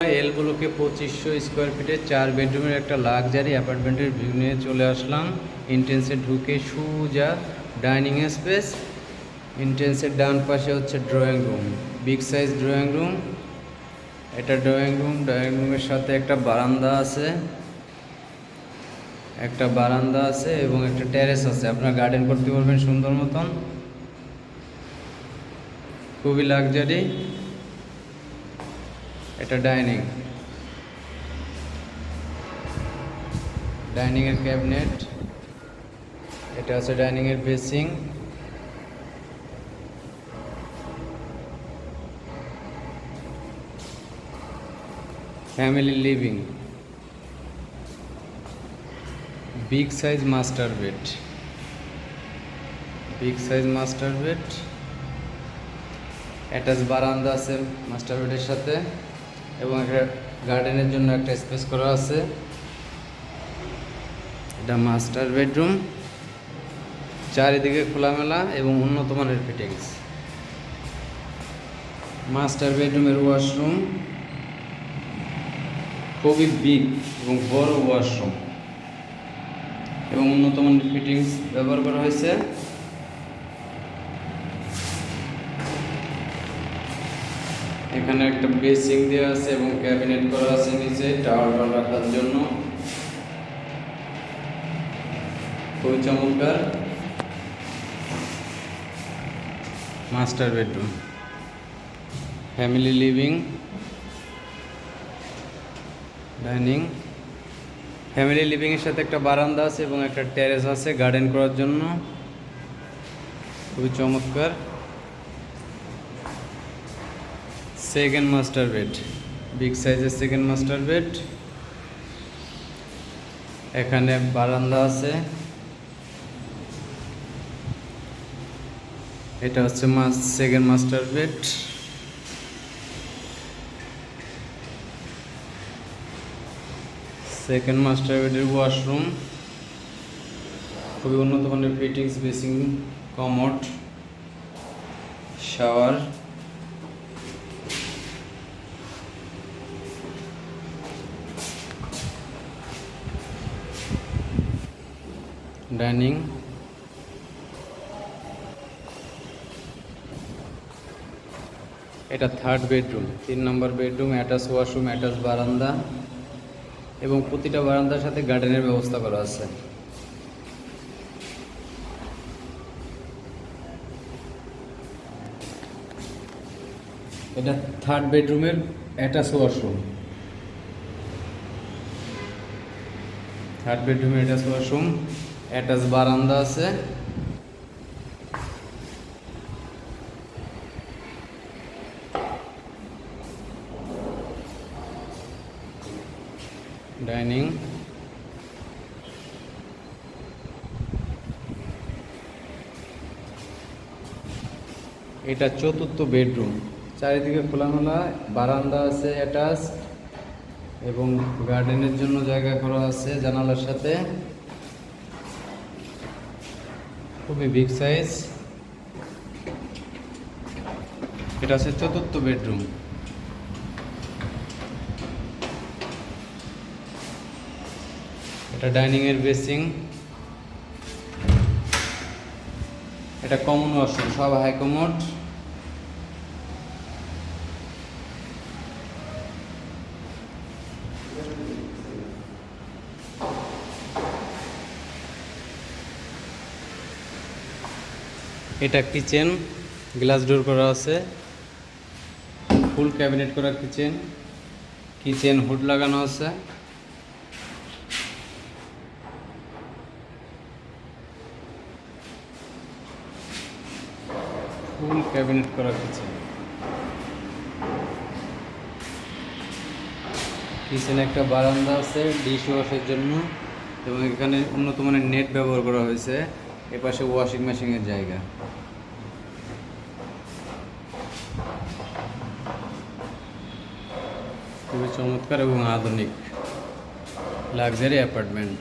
এলগুলোকে পঁচিশশো স্কোয়ার ফিটের চার বেডরুমের একটা লাক্সারি অ্যাপার্টমেন্টের ভিউ নিয়ে চলে আসলাম। ইন্টেন্সে ঢুকে সুজা ডাইনিং স্পেস। ইন্টেন্সের ডান পাশে হচ্ছে drawing room big size drawing room এটা ড্রয়িং রুম ড্রয়িং রুমের সাথে একটা বারান্দা আছে। একটা বারান্দা আছে এবং একটা টেরেস আছে। আপনার গার্ডেন করতে পারবেন সুন্দর মতন। খুবই লাক্সারি। এটা ডাইনিং। ডাইনিং এর ক্যাবিনেট। এটা আছে ডাইনিং এর basin. Family living. Big size master bed. Big size master bed. Attach বারান্দা আছে মাস্টার বেডের সাথে। এবং একটা গার্ডেনের জন্য একটা স্পেস করা আছে। এটা মাস্টার বেডরুম চারিদিকে খোলামেলা এবং উন্নত মানের ফিটিংস মাস্টার বেডরুমের ওয়াশরুম খুবই বিগ এবং বড় ওয়াশরুম এবং উন্নত মানের ফিটিংস ব্যবহার করা হয়েছে। এখানে একটা বেসিং দেওয়া আছে এবং ক্যাবিনেট করা আছে নিচে টাওয়ার রাখার জন্য। খুবই চমৎকার। Master bedroom. Family living. Dining. Family লিভিংয়ের সাথে একটা বারান্দা আছে এবং একটা টেরেস আছে গার্ডেন করার জন্য। খুবই চমৎকার। সেকেন্ড মাস্টার বেড বিগ সাইজের সেকেন্ড মাস্টার বেড এখানে বারান্দা আছে। এটা হচ্ছে second master bed second master বেডের ওয়াশরুম খুবই উন্নত মানের fittings basin commode shower dining. এটা থার্ড বেডরুম তিন নম্বর বেডরুম অ্যাটাচ ওয়াশরুম অ্যাটাচ বারান্দা এবং প্রতিটা বারান্দার সাথে গার্ডেনের ব্যবস্থা করা আছে। এটা থার্ড বেডরুমের অ্যাটাচ ওয়াশরুম থার্ড বেডরুমে অ্যাটাচ ওয়াশরুম অ্যাটাচ বারান্দা আছে। ডাইনিং। এটা চতুর্থ বেডরুম। চারিদিকে খোলামেলা, বারান্দা আছে অ্যাটাচ এবং গার্ডেনের জন্য জায়গা করা আছে জানালার সাথে। খুবই বিগ সাইজ এটা আছে চতুর্থ বেডরুম এটা ডাইনিং এর বেসিং এটা কমন ওয়াশরুম সব হাই কমোড এটা কিচেন গ্লাস ডোর করা আছে। ফুল ক্যাবিনেট করা কিচেন কিচেন হুড লাগানো আছে। ফুল ক্যাবিনেট করা কিচেন কিচেনে একটা বারান্দা আছে ডিশ ওয়াশের জন্য এবং এখানে উন্নত মানের নেট ব্যবহার করা হয়েছে। এপাশে ওয়াশিং মেশিনের জায়গা। খুবই চমৎকার এবং আধুনিক লাক্সারি অ্যাপার্টমেন্ট